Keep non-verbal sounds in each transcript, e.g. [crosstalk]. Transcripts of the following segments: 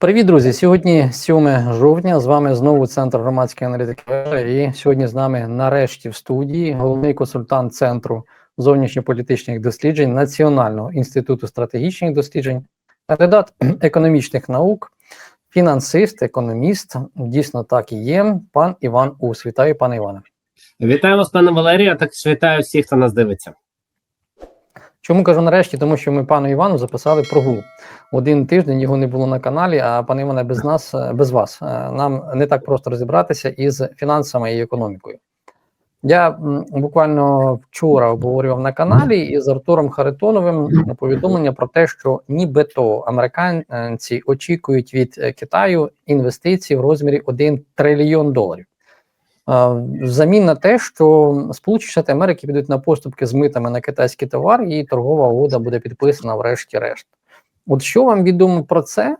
Привіт, друзі! Сьогодні 7 жовтня. З вами знову центр громадської аналітики. І сьогодні з нами нарешті в студії головний консультант центру зовнішньополітичних досліджень Національного інституту стратегічних досліджень, кандидат економічних наук, фінансист, економіст. Дійсно так і є. Пан Іван Ус. Вітаю, пане Іване. Вітаю вас, пане Валерію. а Також вітаю всіх, хто нас дивиться. Чому кажу нарешті? Тому що ми пану Івану записали прогул. Один тиждень його не було на каналі, а пане Іване, без нас, е, без вас. е, Нам не так просто розібратися із фінансами і економікою. Я буквально вчора обговорював на каналі із Артуром Харитоновим повідомлення про те, що нібито американці очікують від е, Китаю інвестицій в розмірі 1 трильйон доларів. Взамін на те, що Сполучені Штати Америки підуть на поступки з митами на китайський товар, і торгова угода буде підписана врешті-решт. От що вам відомо про це?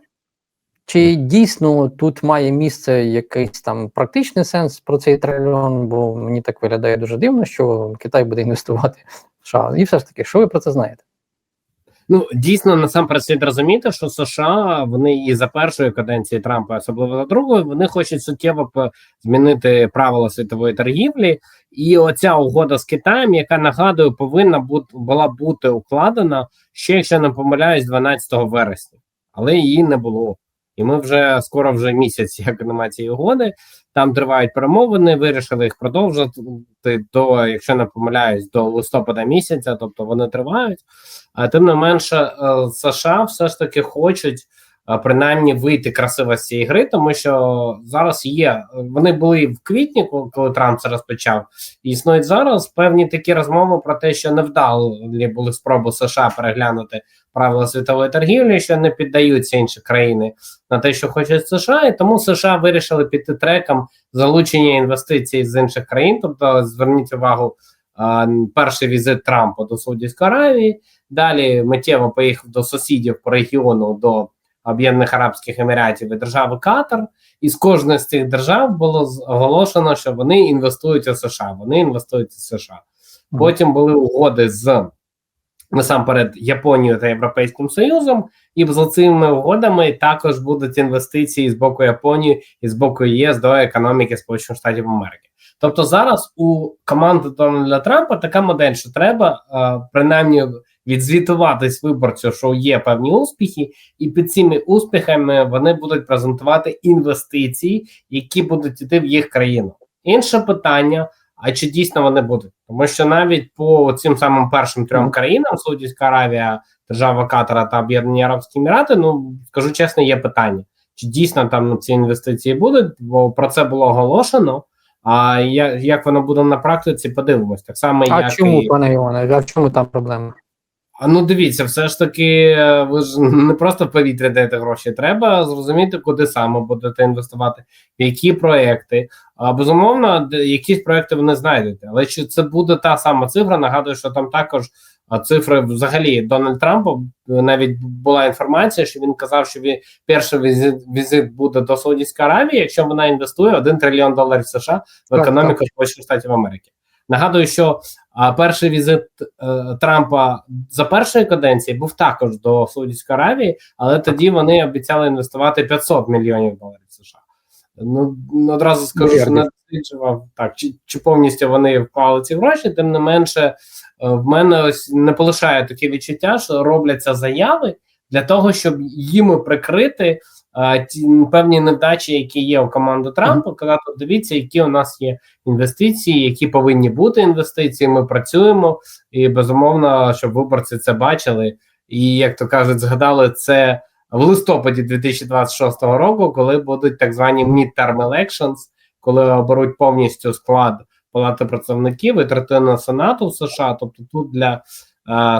Чи дійсно тут має місце якийсь там практичний сенс про цей трильйон? Бо мені так виглядає дуже дивно, що Китай буде інвестувати в США. І все ж таки, що ви про це знаєте? Ну дійсно насамперед слід розуміти, що США вони і за першої каденції Трампа, особливо за другої, вони хочуть суттєво змінити правила світової торгівлі. І оця угода з Китаєм, яка нагадую, повинна бути була бути укладена ще, якщо не помиляюсь, 12 вересня, але її не було. І ми вже скоро вже місяць, як нема цієї угоди. Там тривають перемовини, вирішили їх продовжити до, якщо не помиляюсь, до листопада місяця, тобто вони тривають. А тим не менше, е, США все ж таки хочуть е, принаймні вийти красиво з цієї гри, тому що зараз є. Вони були в квітні, коли Трамп це розпочав. І існують зараз певні такі розмови про те, що невдалі були спроби США переглянути правила світової торгівлі, що не піддаються інші країни на те, що хочуть США, і тому США вирішили піти треком залучення інвестицій з інших країн. Тобто, зверніть увагу, перший візит Трампа до Саудівської Аравії. Далі миттєво поїхав до сусідів по регіону до Об'єднаних Арабських Еміратів і держави Катар. І з кожної з цих держав було оголошено, що вони інвестують у США. Вони інвестують у США. Потім були угоди з насамперед Японією та Європейським Союзом, і за цими угодами також будуть інвестиції з боку Японії і з боку ЄС до економіки Сполучених Штатів Америки. Тобто зараз у команди Дональда Трампа така модель, що треба е, принаймні відзвітуватись виборцю, що є певні успіхи, і під цими успіхами вони будуть презентувати інвестиції, які будуть йти в їх країну. Інше питання: а чи дійсно вони будуть? Тому що навіть по цим самим першим трьом країнам Саудівська Аравія, держава Катара та Об'єднані Арабські Емірати, ну скажу чесно, є питання. Чи дійсно там ці інвестиції будуть? Бо про це було оголошено. А як, як воно буде на практиці, подивимось. Так само, А як чому, і пане Іване? А в чому там проблема? А ну дивіться, все ж таки, е, ви ж не просто в повітря даєте гроші. Треба зрозуміти, куди саме будете інвестувати, в які проекти. А безумовно, якісь проекти ви не знайдете. Але чи це буде та сама цифра? Нагадую, що там також цифри взагалі Дональд Трампа е, навіть була інформація, що він казав, що він перший візит, візит буде до Саудівської Аравії, якщо вона інвестує 1 трильйон доларів США в економіку Сполучених Штатів Америки. Нагадую, що а перший візит е, Трампа за першої каденції був також до Саудівської Аравії, але тоді вони обіцяли інвестувати 500 мільйонів доларів США. Ну ну, одразу скажу, що не досліджував так, чи, чи повністю вони вклали ці гроші. Тим не менше, е, в мене ось не полишає таке відчуття, що робляться заяви для того, щоб їм прикрити певні невдачі, які є у команди Трампа. Казати, дивіться, які у нас є інвестиції, які повинні бути інвестиції. Ми працюємо, і безумовно, щоб виборці це бачили. І як то кажуть, згадали це в листопаді 2026 року, коли будуть так звані midterm elections, коли оберуть повністю склад палати представників і третину сенату в США. Тобто, тут для,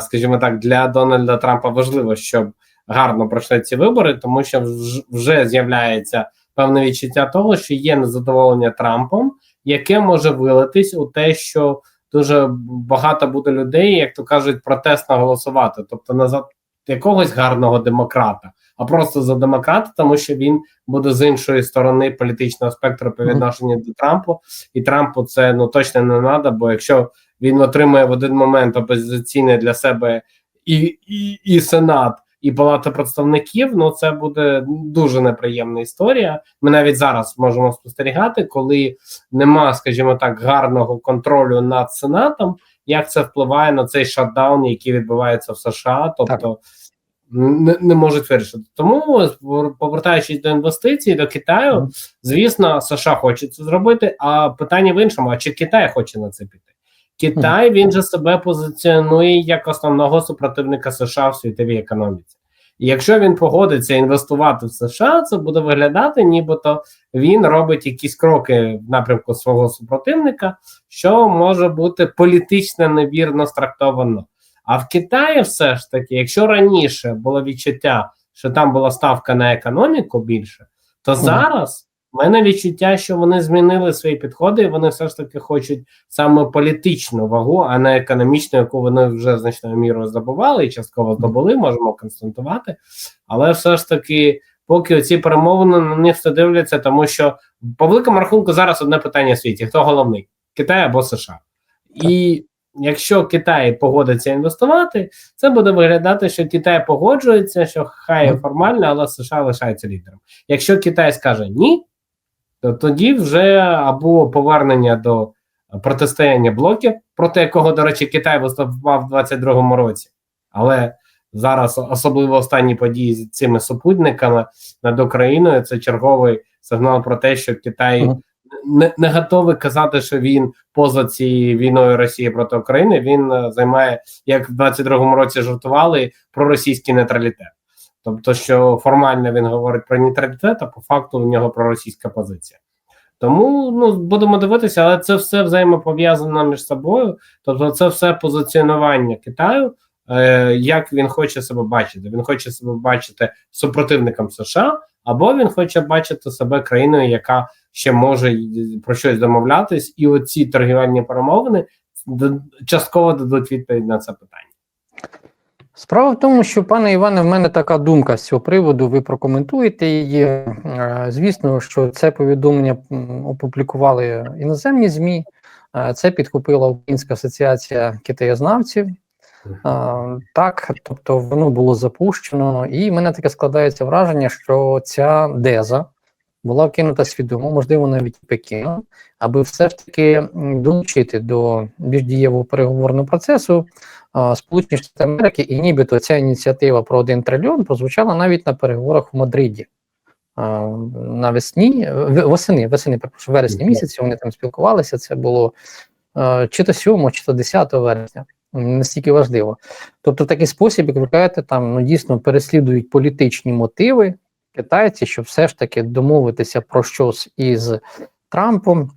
скажімо так, для Дональда Трампа важливо, щоб гарно пройшли ці вибори, тому що вже з'являється певне відчуття того, що є незадоволення Трампом, яке може вилитись у те, що дуже багато буде людей, як то кажуть, протестно голосувати, тобто не за якогось гарного демократа, а просто за демократа, тому що він буде з іншої сторони політичного спектру по відношенню до Трампу, і Трампу це ну точно не треба, бо якщо він отримує в один момент опозиційний для себе і, і, і Сенат, і Палата представників. Ну це буде дуже неприємна історія. Ми навіть зараз можемо спостерігати, коли нема, скажімо так, гарного контролю над сенатом. Як це впливає на цей шатдаун, який відбувається в США, тобто не, не можуть вирішити. Тому повертаючись до інвестицій до Китаю, звісно, США хоче це зробити. А питання в іншому: а чи Китай хоче на це піти? Китай він же себе позиціонує як основного супротивника США в світовій економіці. І якщо він погодиться інвестувати в США, це буде виглядати, нібито він робить якісь кроки в напрямку свого супротивника, що може бути політично невірно страктовано. А в Китаї все ж таки, якщо раніше було відчуття, що там була ставка на економіку більше, то зараз в мене відчуття, що вони змінили свої підходи, і вони все ж таки хочуть саме політичну вагу, а не економічну, яку вони вже значною мірою здобували і частково здобули, можемо констатувати. Але все ж таки, поки ці перемовини на них все дивляться, тому що по великому рахунку зараз одне питання в світі: хто головний Китай або США? І Якщо Китай погодиться інвестувати, це буде виглядати, що Китай погоджується, що хай формально, але США лишається лідером. Якщо Китай скаже ні, тоді вже або повернення до протистояння блоків, проти якого, до речі, Китай виступав у 2022 році, але зараз особливо останні події з цими супутниками над Україною це черговий сигнал про те, що Китай не не готовий казати, що він поза цією війною Росії проти України. Він е, займає як в 22-му році жартували про російський нейтралітет. Тобто, що формально він говорить про нейтралітет, а по факту у нього проросійська позиція. Тому ну будемо дивитися, але це все взаємопов'язано між собою. Тобто, це все позиціонування Китаю, е, як він хоче себе бачити. Він хоче себе бачити супротивником США, або він хоче бачити себе країною, яка ще може про щось домовлятись, і оці торгівельні перемовини частково дадуть відповідь на це питання. Справа в тому, що, пане Іване, в мене така думка з цього приводу. Ви прокоментуєте її. Е, звісно, що це повідомлення опублікували іноземні ЗМІ. Е, це підкупила Українська асоціація китаєзнавців. Е, так, тобто воно було запущено, і в мене таке складається враження, що ця деза була вкинута свідомо, можливо, навіть Пекіном, аби все ж таки долучити до більш дієвого переговорного процесу а, Сполучені Штати Америки, і нібито ця ініціатива про один трильйон прозвучала навіть на переговорах у Мадриді. А, навесні, восени, восени, перепрошую, вересні місяці вони там спілкувалися. Це було а, чи то 7, чи то 10 вересня. Настільки важливо. Тобто, в такий спосіб, як ви кажете, там ну, дійсно переслідують політичні мотиви китайці, щоб все ж таки домовитися про щось із Трампом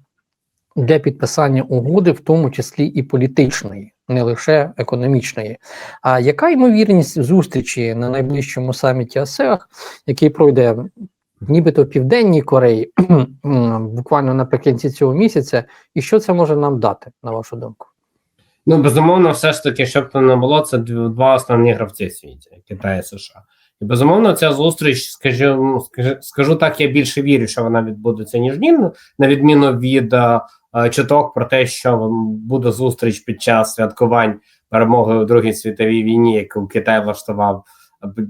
для підписання угоди, в тому числі і політичної, не лише економічної. А яка ймовірність зустрічі на найближчому саміті АСЕАХ, який пройде нібито в Південній Кореї, [clears throat] буквально наприкінці цього місяця, і що це може нам дати, на вашу думку? Ну, безумовно, все ж таки, щоб то не було, це два основні гравці в світі Китай і США. І безумовно, ця зустріч, скажу, скажу, скажу так, я більше вірю, що вона відбудеться ніж ні, на відміну від а, чуток про те, що буде зустріч під час святкувань перемоги у Другій світовій війні, яку Китай влаштував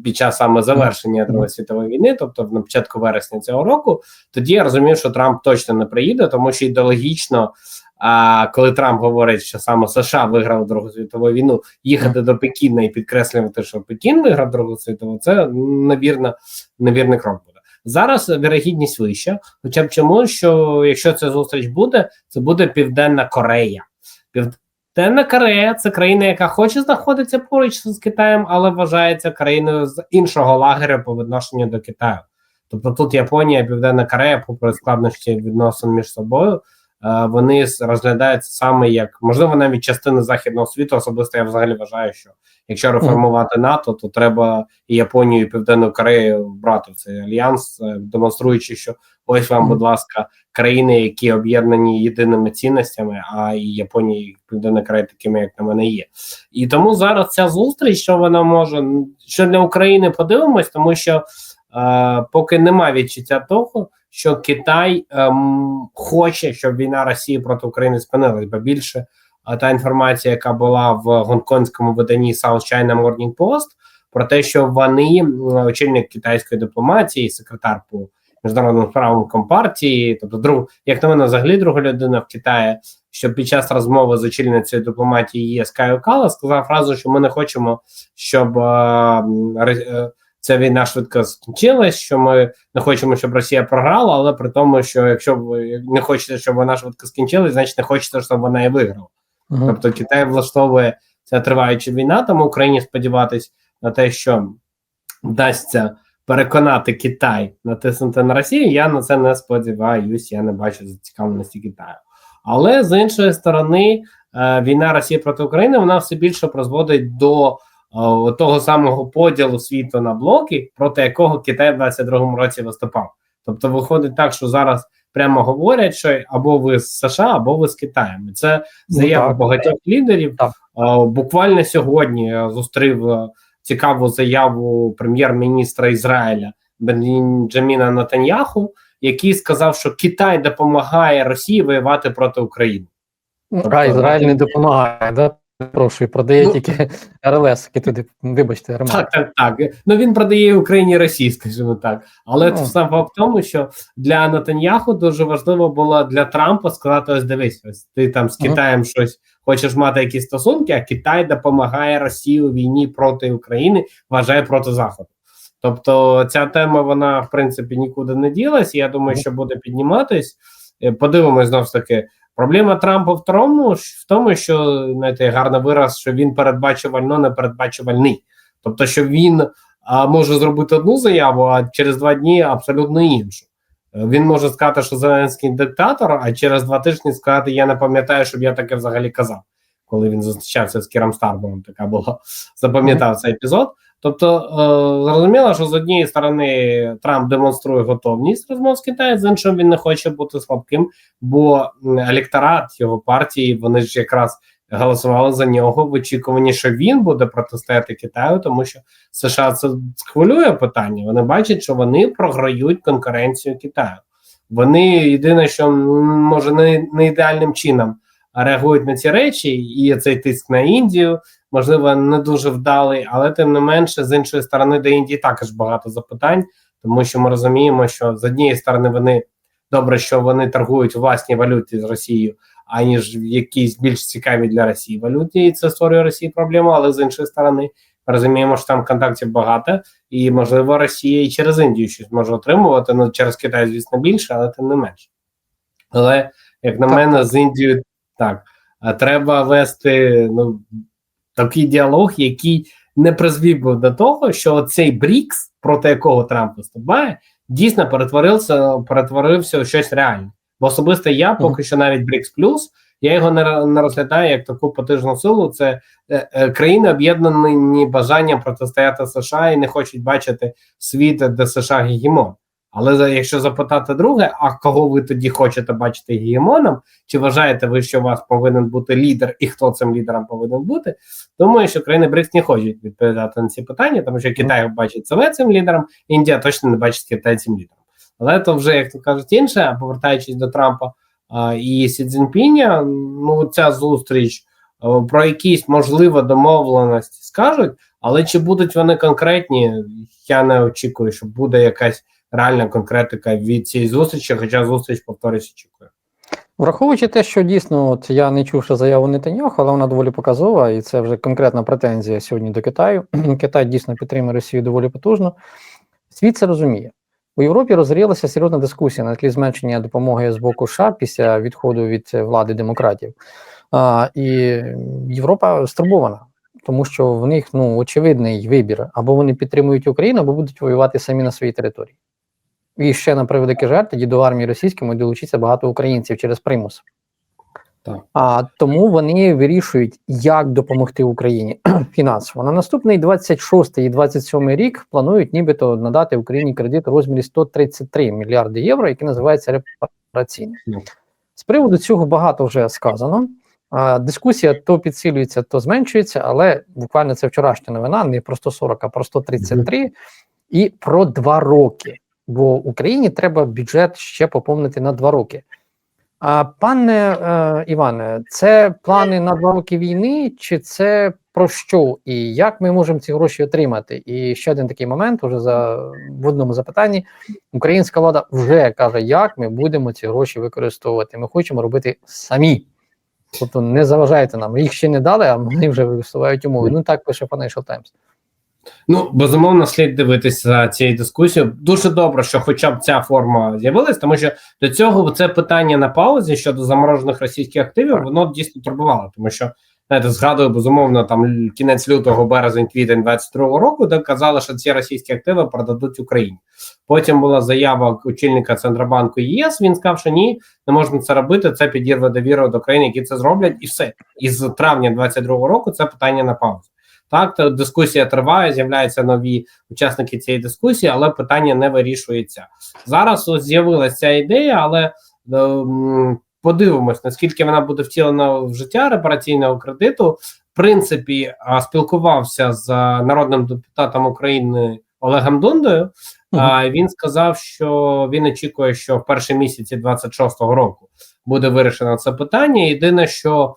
під час саме завершення Другої світової війни, тобто на початку вересня цього року. Тоді я розумів, що Трамп точно не приїде, тому що ідеологічно а коли Трамп говорить, що саме США виграв Другу світову війну, їхати до Пекіна і підкреслювати, що Пекін виграв Другу світову, це навірно невірний крок буде. Зараз вірогідність вища, хоча б чому, що якщо ця зустріч буде, це буде Південна Корея. Південна Корея це країна, яка хоче знаходитися поруч з Китаєм, але вважається країною з іншого лагеря по відношенню до Китаю. Тобто тут Японія, Південна Корея, попри складнощі відносин між собою. Е, вони розглядаються саме як можливо навіть частини західного світу. Особисто я взагалі вважаю, що якщо реформувати НАТО, то треба і Японію, і Південну Корею брати в цей альянс, е, демонструючи, що ось вам, будь ласка, країни, які об'єднані єдиними цінностями, а і Японія і Південна Корея такими, як на мене, є. І тому зараз ця зустріч, що вона може що для України подивимось, тому що поки немає відчуття того що Китай ем, хоче, щоб війна Росії проти України спинилась, бо більше та інформація, яка була в гонконгському виданні South China Morning Post, про те, що вони очільник китайської дипломатії, секретар по міжнародним справам компартії, тобто друг, як на мене, взагалі друга людина в Китаї, що під час розмови з очільницею дипломатії ЄС Кайо Кала сказав фразу, що ми не хочемо, щоб е, е, ця війна швидко скінчилась, що ми не хочемо, щоб Росія програла, але при тому, що якщо ви не хочете, щоб вона швидко скінчилась, значить не хочете, щоб вона і виграла. Мгм. Тобто Китай влаштовує ця триваюча війна, тому Україні сподіватись на те, що вдасться переконати Китай натиснути на Росію. Я на це не сподіваюся, я не бачу зацікавленості Китаю. Але з іншої сторони, е, війна Росії проти України вона все більше призводить до того самого поділу світу на блоки, проти якого Китай в 22-му році виступав. Тобто, виходить так, що зараз прямо говорять, що або ви з США, або ви з Китаєм. І Це заява так. багатьох лідерів. Так. Е, Буквально сьогодні я зустрів е, цікаву заяву прем'єр-міністра Ізраїля Бенджаміна Натаньяху, який сказав, що Китай допомагає Росії воювати проти України. А Ізраїль не Тобто- допомагає, да? Прошу, продає Ну, тільки РЛС, які туди, вибачте, ремонт. Так, так, так. Ну він продає Україні Росії, скажімо так. Але Ну. сам факт в тому, що для Натаньяху дуже важливо було для Трампа сказати: ось дивись, ось ти там з. Китаєм щось хочеш мати якісь стосунки, а Китай допомагає Росії у війні проти України, вважає проти Заходу. Тобто ця тема вона в принципі нікуди не ділась. Я думаю, що буде підніматись. Е, Подивимось знову ж таки. Проблема Трампа в тому, в тому, що знаєте, гарний вираз, що він передбачувально не передбачувальний. Тобто, що він а, може зробити одну заяву, а через два дні абсолютно іншу. Е, Він може сказати, що Зеленський диктатор, а через два тижні сказати: Я не пам'ятаю, щоб я таке взагалі казав, коли він зустрічався з Кіром Старбором. Така була запам'ятав цей епізод. Тобто, е, зрозуміло, що з однієї сторони Трамп демонструє готовність розмов з Китаєм, з іншого він не хоче бути слабким, бо електорат його партії вони ж якраз голосували за нього в очікуванні, що він буде протистояти Китаю, тому що США це схвилює питання. Вони бачать, що вони програють конкуренцію Китаю. Вони єдине, що може не, не ідеальним чином реагують на ці речі, і цей тиск на Індію, можливо, не дуже вдалий, але тим не менше, з іншої сторони, до Індії також багато запитань, тому що ми розуміємо, що з однієї сторони вони добре, що вони торгують у власній валюті з Росією, аніж в якійсь більш цікавій для Росії валюті, і це створює Росії проблему. Але з іншої сторони, розуміємо, що там контактів багато, і можливо, Росія і через Індію щось може отримувати. Ну через Китай, звісно, більше, але тим не менше. Але як на Так, мене, з Індією так треба вести ну такий діалог, який не призвів би до того, що цей Брікс, проти якого Трамп виступає, дійсно перетворився, перетворився у щось реальне. Бо особисто я поки що навіть Брікс Плюс, я його не, не розглядаю як таку потужну силу. Це е, е, країни об'єднані бажанням протистояти США і не хочуть бачити світ, де США гегемон. Але якщо запитати друге, а кого ви тоді хочете бачити гегемоном, чи вважаєте ви, що у вас повинен бути лідер, і хто цим лідером повинен бути? Думаю, що країни БРИКС не хочуть відповідати на ці питання, тому що Китай бачить себе цим лідером, Індія точно не бачить Китай цим лідером. Але то вже, як то кажуть, інше, а повертаючись до Трампа а, і Сі Цзіньпіня, ну ця зустріч а, про якісь можливо домовленості скажуть, але чи будуть вони конкретні, я не очікую, що буде якась реальна конкретика від цієї зустрічі, хоча зустріч повторюсь, очікую. Враховуючи те, що дійсно, от я не чув ще заяву Нетаньяху, але вона доволі показова, і це вже конкретна претензія сьогодні до Китаю. [clears throat] Китай дійсно підтримує Росію доволі потужно. Світ це розуміє. У Європі розгорілася серйозна дискусія на тлі зменшення допомоги з боку США після відходу від влади демократів. А, і Європа стурбована, тому що в них ну очевидний вибір: або вони підтримують Україну, або будуть воювати самі на своїй території. І ще на превеликий жаль, тоді до армії російської долучиться багато українців через примус. Так. А тому вони вирішують, як допомогти Україні [clears throat] фінансово. На наступний 26 і 27 рік планують нібито надати Україні кредит у розмірі 133 мільярди євро, який називається репараційний. Ну. З приводу цього багато вже сказано. А, дискусія то підсилюється, то зменшується, але буквально це вчорашня новина, не про 140, а про 133 і про два роки. Бо Україні треба бюджет ще поповнити на два роки. А пане е, Іване, це плани на два роки війни, чи це про що і як ми можемо ці гроші отримати? І ще один такий момент, уже за в одному запитанні. Українська влада вже каже, як ми будемо ці гроші використовувати. Ми хочемо робити самі. Тобто не заважайте нам. Їх ще не дали, а вони вже висувають умови. Ну так пише Financial Times. Ну, безумовно, слід дивитися за цією дискусією. Дуже добре, що хоча б ця форма з'явилась, тому що до цього це питання на паузі щодо заморожених російських активів, воно дійсно турбувало, тому що знаєте, згадую безумовно там кінець лютого, березень, квітень 22-го року, де казали, що ці російські активи продадуть Україні. Потім була заява очільника Центробанку ЄС. Він сказав, що ні, не можна це робити. Це підірве довіру до країн, які це зроблять, і все. І з травня 22-го року це питання на паузу. Так, то дискусія триває, з'являються нові учасники цієї дискусії, але питання не вирішується. Зараз ось з'явилася ця ідея, але е, подивимось, наскільки вона буде втілена в життя репараційного кредиту. В принципі, спілкувався з народним депутатом України Олегом Дундою. А, він сказав, що він очікує, що в перші місяці 26-го року буде вирішено це питання. Єдине, що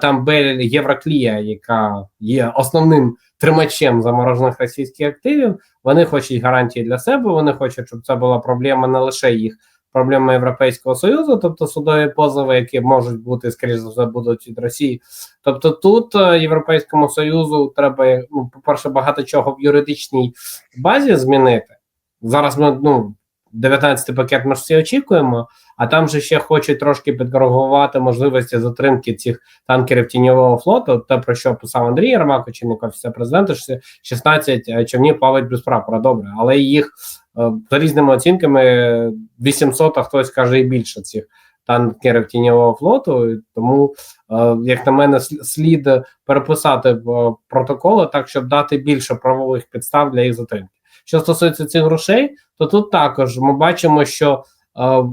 там Бель Євроклія, яка є основним тримачем заморожених російських активів, вони хочуть гарантії для себе. Вони хочуть, щоб це була проблема не лише їх. Проблема Європейського союзу, тобто судові позови, які можуть бути скоріш за все будуть від Росії. Тобто, тут е, європейському союзу треба ну, по перше, багато чого в юридичній базі змінити. Зараз ми ну 19 пакет ми ж всі очікуємо, а там же ще хочуть трошки підкоригувати можливості затримки цих танкерів тіньового флоту. Те про що писав Андрій Єрмак, очільник офісу президента, що 16 е, човнів плавають без прапора. Добре, але їх е, за різними оцінками 800, а хтось каже і більше цих танкерів тіньового флоту. Тому, е, як на мене, слід переписати протоколи так, щоб дати більше правових підстав для їх затримки. Що стосується цих грошей, то тут також ми бачимо, що е,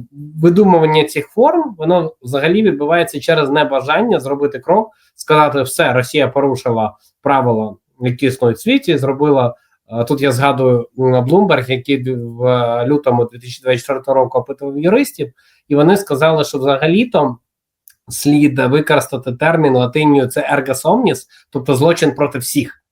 видумування цих форм воно взагалі відбувається через небажання зробити крок, сказати, все, Росія порушила правила, які існують в світі, зробила. е, Тут я згадую Bloomberg, який в е, лютому 2024 року опитував юристів, і вони сказали, що взагалі-то слід використати термін латинію це erga omnis, тобто злочин проти всіх.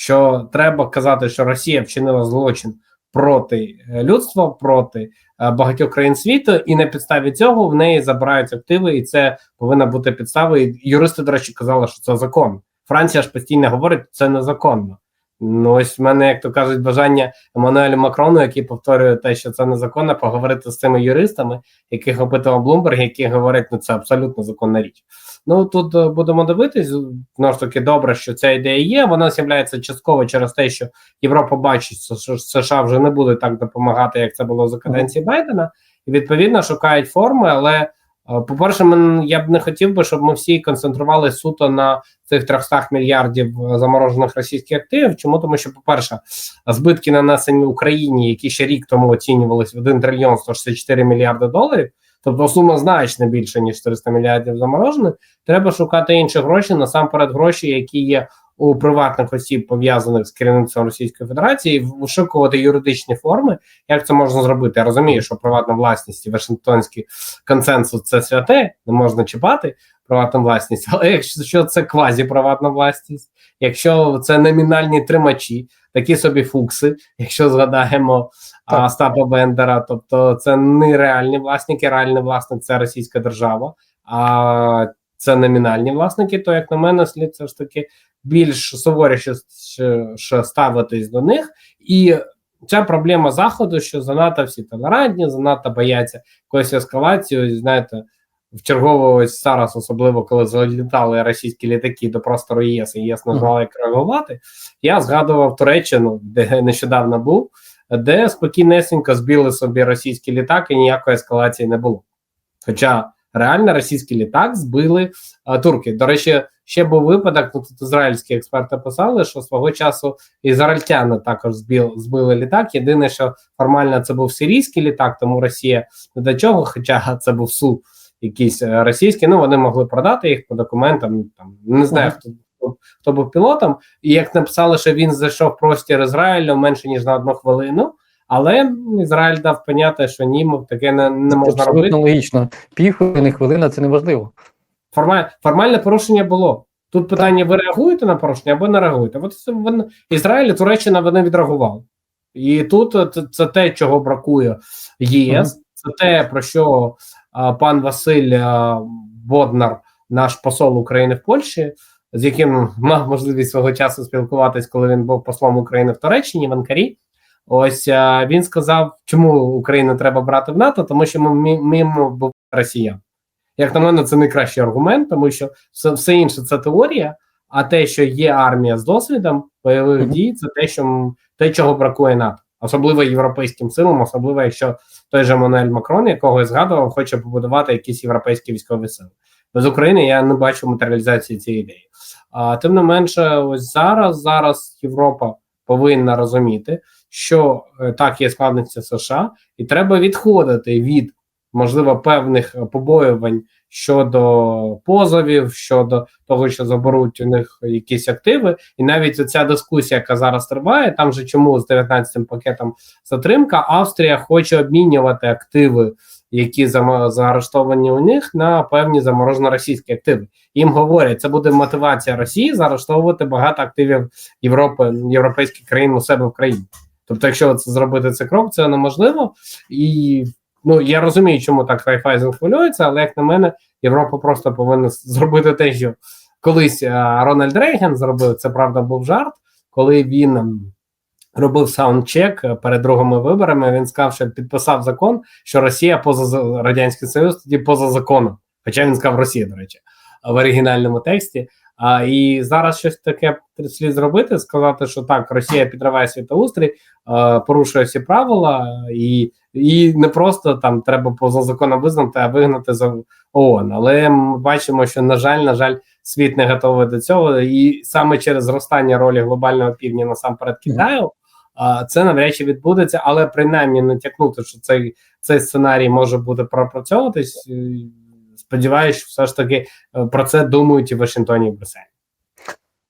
Що треба казати, що Росія вчинила злочин проти е, людства, проти е, багатьох країн світу, і на підставі цього в неї забирають активи, і це повинна бути підстава. І юристи, до речі, казали, що це закон. Франція ж постійно говорить, це незаконно. Ну, ось в мене, як то кажуть, бажання Еммануелю Макрону, який повторює те, що це незаконно, поговорити з цими юристами, яких опитував Блумберг, які говорять, ну це абсолютно законна річ. Ну тут е, будемо дивитись. Знову ж таки, добре, що ця ідея є. Вона з'являється частково через те, що Європа бачить, що США вже не буде так допомагати, як це було за каденції Байдена, і відповідно шукають форми. Але е, по-перше, я б не хотів би, щоб ми всі концентрували суто на цих 300 мільярдів е, заморожених російських активів. Чому тому, що, по-перше, збитки нанесені Україні, які ще рік тому оцінювалися в 1 трильйон 164 мільярди доларів. Тобто сума значно більше ніж 400 мільярдів заморожених. Треба шукати інші гроші, насамперед гроші, які є у приватних осіб, пов'язаних з керівництвом Російської Федерації, вишукувати юридичні форми. Як це можна зробити? Я розумію, що приватна власність і Вашингтонський консенсус це святе, не можна чіпати приватну власність. Але якщо це квазі-приватна власність, якщо це номінальні тримачі, такі собі фукси, якщо згадаємо Так. Остапа Бендера, тобто це не реальні власники, реальний власник це Російська держава, а це номінальні власники, то, як на мене, слід все ж таки більш суворіше ставитись до них. І ця проблема заходу, що занадто всі толерантні, занадто бояться якоїсь ескалації. Знаєте, в чергово ось зараз, особливо коли залітали російські літаки до простору ЄС, і ЄС не знала, як реагувати. Я згадував Туреччину, де нещодавно був, де спокійнесенько збили собі російський літак, і ніякої ескалації не було. Хоча реально російський літак збили а, турки. До речі, ще був випадок. Тут ізраїльські експерти писали, що свого часу ізраїльтяни також збили, збили літак. Єдине, що формально це був сирійський літак, тому Росія не до чого, хоча це був су якийсь е, російський. Ну вони могли продати їх по документам. Там не знаю, хто- Хто був пілотом, і як написали, що він зайшов простір Ізраїлю менше ніж на одну хвилину. Але Ізраїль дав поняти, що ні, мов, таке не, не можна робити. абсолютно логічно. Півхвилини, хвилина це не важливо. Формаль, формальне порушення було. Тут питання: ви реагуєте на порушення або не реагуєте? От вони, Ізраїль і Туреччина вони відреагували. І тут це, це те, чого бракує ЄС, це те, про що а, пан Василь а, Боднар, наш посол України в Польщі, з яким мав можливість свого часу спілкуватись, коли він був послом України в Туреччині в Анкарі. Ось він сказав, чому Україну треба брати в НАТО, тому що ми мимо був росіян. Як на мене, це найкращий аргумент, тому що все, все інше це теорія, а те, що є армія з досвідом бойових Мгм. дій, це те, що те, чого бракує НАТО, особливо європейським силам, особливо якщо той же Мануель Макрон, якого я згадував, хоче побудувати якісь європейські військові сили. Без України я не бачу матеріалізації цієї ідеї. А тим не менше, ось зараз зараз Європа повинна розуміти, що е, так є складності США, і треба відходити від можливо певних е, побоювань щодо позовів, щодо того, що заберуть у них якісь активи, і навіть ця дискусія, яка зараз триває, там же чому з 19-м пакетом затримка, Австрія хоче обмінювати активи, які заарештовані у них, на певні заморожено російські активи. Їм говорять, це буде мотивація Росії заарештовувати багато активів Європи, європейських країн у себе в країні. Тобто, якщо це зробити цей крок, це неможливо. І ну я розумію, чому так Райфайзен хвилюється, але як на мене, Європа просто повинна зробити те, що колись а, Рональд Рейган зробив. Це правда був жарт, коли він робив саундчек е, перед другими виборами. Він сказав, що підписав закон, що Росія поза радянський Союз тоді поза законом. Хоча він сказав Росія, до речі, в оригінальному тексті. А, і зараз щось таке слід зробити: сказати, що так, Росія підриває світоустрій, е, порушує всі правила, і, і не просто там треба поза законом визнати, а вигнати за ООН. Але ми бачимо, що на жаль, на жаль, світ не готовий до цього, і саме через зростання ролі глобального півдня насамперед Китаю. а, Це навряд чи відбудеться, але принаймні натякнути, що цей цей сценарій може бути пропрацьовуватись. Сподіваюсь, що все ж таки е, про це думають і в Вашингтоні і Брюсселі.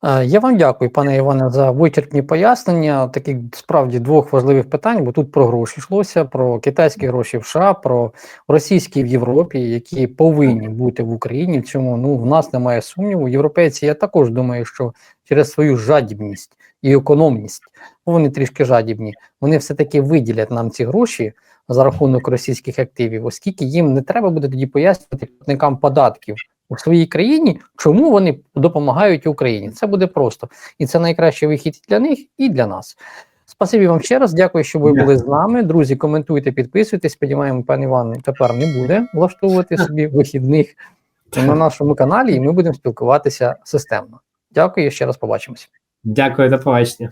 Е, Я вам дякую, пане Іване, за вичерпні пояснення. Таких справді двох важливих питань, бо тут про гроші йшлося, про китайські гроші в США, про російські в Європі, які повинні бути в Україні. В цьому ну в нас немає сумніву. Європейці, я також думаю, що через свою жадібність і економність, вони трішки жадібні, вони все-таки виділять нам ці гроші за рахунок російських активів, оскільки їм не треба буде тоді пояснювати платникам податків у своїй країні, чому вони допомагають Україні. Це буде просто. І це найкращий вихід для них і для нас. Спасибі вам ще раз. Дякую, що ви були з нами. Друзі, коментуйте, підписуйтесь. Сподіваємося, пан Іван тепер не буде влаштовувати собі вихідних на нашому каналі, і ми будемо спілкуватися системно. Дякую, ще раз побачимось. Дякую, до побачення.